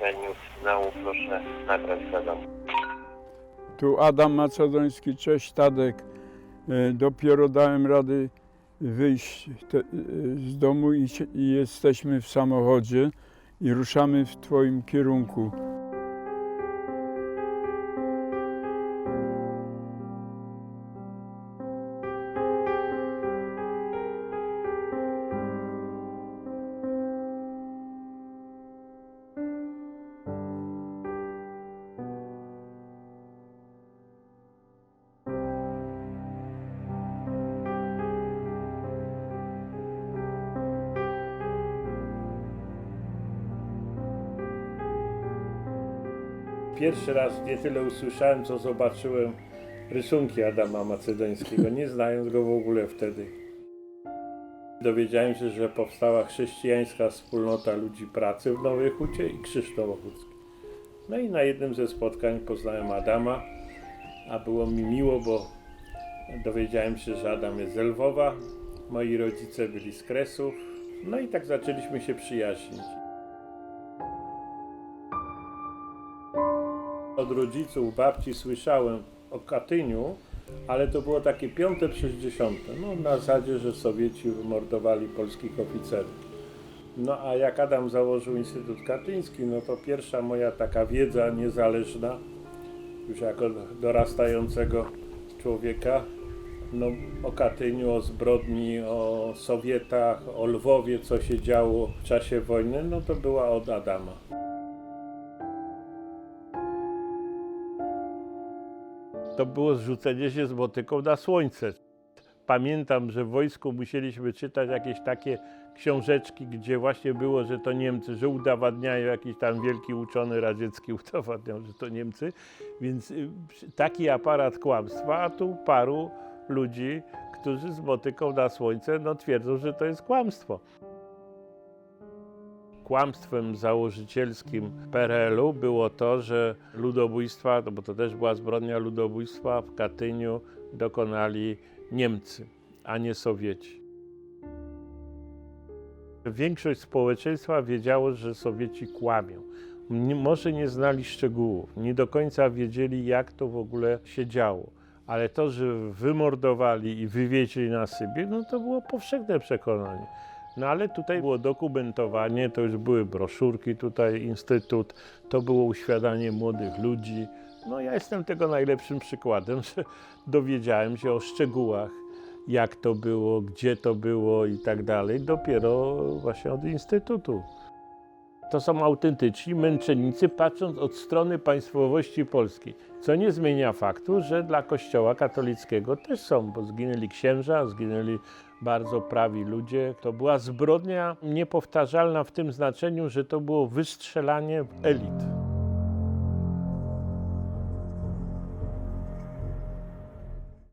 rozpoczęciu finału proszę nagrać wiadom. Tu Adam Macedoński, cześć Tadek. E, Dopiero dałem rady wyjść te, e, z domu i, i jesteśmy w samochodzie i ruszamy w Twoim kierunku. Pierwszy raz nie tyle usłyszałem, co zobaczyłem rysunki Adama Macedońskiego, nie znając go w ogóle wtedy. Dowiedziałem się, że powstała chrześcijańska wspólnota ludzi pracy w Nowej Hucie i Krzysztof Ochocki. No i na jednym ze spotkań poznałem Adama, a było mi miło, bo dowiedziałem się, że Adam jest z Lwowa, moi rodzice byli z Kresów, no i tak zaczęliśmy się przyjaźnić. Od rodziców, babci słyszałem o Katyniu, ale to było takie piąte przez dziesiąte. No na zasadzie, że Sowieci wymordowali polskich oficerów. No a jak Adam założył Instytut Katyński, no to pierwsza moja taka wiedza niezależna, już jako dorastającego człowieka, no o Katyniu, o zbrodni, o Sowietach, o Lwowie, co się działo w czasie wojny, no to była od Adama. To było zrzucenie się z motyką na słońce. Pamiętam, że w wojsku musieliśmy czytać jakieś takie książeczki, gdzie właśnie było, że to Niemcy, że udowadniają, jakiś tam wielki uczony radziecki udowadniał, że to Niemcy. Więc y, taki aparat kłamstwa, a tu paru ludzi, którzy z motyką na słońce no, twierdzą, że to jest kłamstwo. Kłamstwem założycielskim PRL-u było to, że ludobójstwa, no bo to też była zbrodnia ludobójstwa w Katyniu dokonali Niemcy, a nie Sowieci. Większość społeczeństwa wiedziało, że Sowieci kłamią. Może nie znali szczegółów, nie do końca wiedzieli, jak to w ogóle się działo. Ale to, że wymordowali i wywieźli na Sybir, no to było powszechne przekonanie. No ale tutaj było dokumentowanie, to już były broszurki tutaj, instytut, to było uświadanie młodych ludzi. No ja jestem tego najlepszym przykładem, że dowiedziałem się o szczegółach, jak to było, gdzie to było i tak dalej, dopiero właśnie od instytutu. To są autentyczni męczennicy, patrząc od strony państwowości polskiej, co nie zmienia faktu, że dla Kościoła katolickiego też są, bo zginęli księża, zginęli bardzo prawi ludzie. To była zbrodnia niepowtarzalna w tym znaczeniu, że to było wystrzelanie elit.